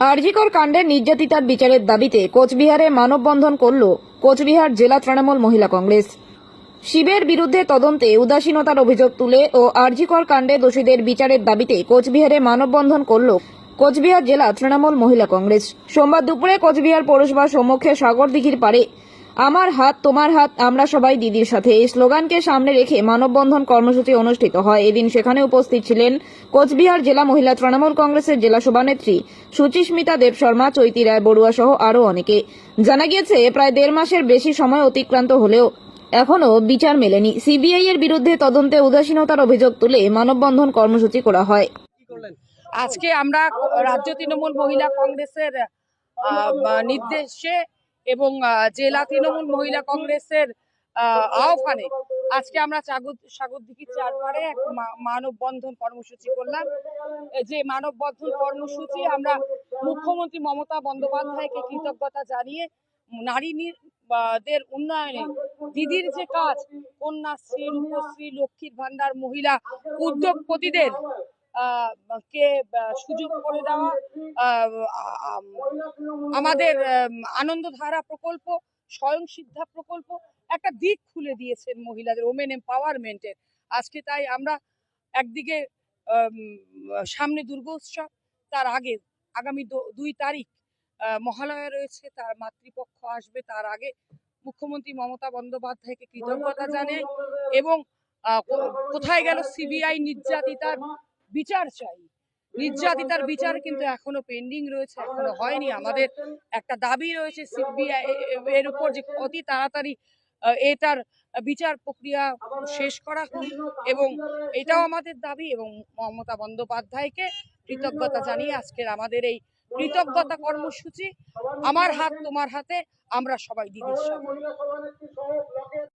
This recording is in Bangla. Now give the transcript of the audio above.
আরজিকর কাণ্ডে নির্যাতিতার বিচারের দাবিতে কোচবিহারে মানববন্ধন করল কোচবিহার জেলা তৃণমূল মহিলা কংগ্রেস। শিবের বিরুদ্ধে তদন্তে উদাসীনতার অভিযোগ তুলে ও আরজিকর কাণ্ডে দোষীদের বিচারের দাবিতে কোচবিহারে মানববন্ধন করল কোচবিহার জেলা তৃণমূল মহিলা কংগ্রেস। সোমবার দুপুরে কোচবিহার পৌরসভার সম্মুখে সাগর দিঘির পারে আমার হাত, তোমার হাত, আমরা সবাই দিদির সাথে। এই স্লোগানকে সামনে রেখে মানববন্ধন কর্মসূচি অনুষ্ঠিত হয়। এদিন সেখানে উপস্থিত ছিলেন কোচবিহার জেলা মহিলা তৃণমূল কংগ্রেসের জেলা সভানেত্রী সুচিস্মিতা দেব শর্মা, চৈতি রায় বড়ুয়া সহ আরও অনেকে। জানা গিয়েছে, প্রায় দেড় মাসের বেশি সময় অতিক্রান্ত হলেও এখনও বিচার মেলেনি। সিবিআই এর বিরুদ্ধে তদন্তে উদাসীনতার অভিযোগ তুলে মানববন্ধন কর্মসূচি করা হয়। আজকে আমরা রাজ্য তৃণমূল মহিলা কংগ্রেসের নির্দেশে এবং জেলা তৃণমূল মহিলা কংগ্রেসের আহ্বানে আজকে আমরা চাগর সাগরদিঘির চারপাড়ে এক মানববন্ধন কর্মসূচি করলাম। যে মানববন্ধন কর্মসূচি আমরা মুখ্যমন্ত্রী মমতা বন্দ্যোপাধ্যায়কে কৃতজ্ঞতা জানিয়ে নারী দের উন্নয়নে দিদির যে কাজ, কন্যাশ্রী, রূপশ্রী, লক্ষ্মীর ভান্ডার মহিলা উদ্যোগপতিদের কে সুযোগ করে দেওয়া আমাদের আম, আনন্দধারা প্রকল্প স্বয়ং সিদ্ধা প্রকল্প একটা দিক খুলে দিয়েছেন মহিলাদের ওমেন এম্পাওয়ারমেন্টের আজকে তাই আমরা একদিকে সামনে দুর্গোৎসব তার আগে আগামী দুই তারিখ মহালয়া রয়েছে তার মাতৃপক্ষ আসবে তার আগে মুখ্যমন্ত্রী মমতা বন্দ্যোপাধ্যায়কে কৃতজ্ঞতা জানাই এবং কোথায় গেল সিবিআই নির্যাতিতার বিচার চাই। নির্যাতিতার বিচার কিন্তু এখনও পেন্ডিং রয়েছে, এখনও হয়নি। আমাদের একটা দাবি রয়েছে সিবিআই এর উপর যে অতি তাড়াতাড়ি এটার বিচার প্রক্রিয়া শেষ করা হোক এবং এটাও আমাদের দাবি এবং মমতা বন্দ্যোপাধ্যায়কে কৃতজ্ঞতা জানিয়ে আজকের আমাদের এই কৃতজ্ঞতা কর্মসূচি, আমার হাত তোমার হাতে, আমরা সবাই দিদির সাথে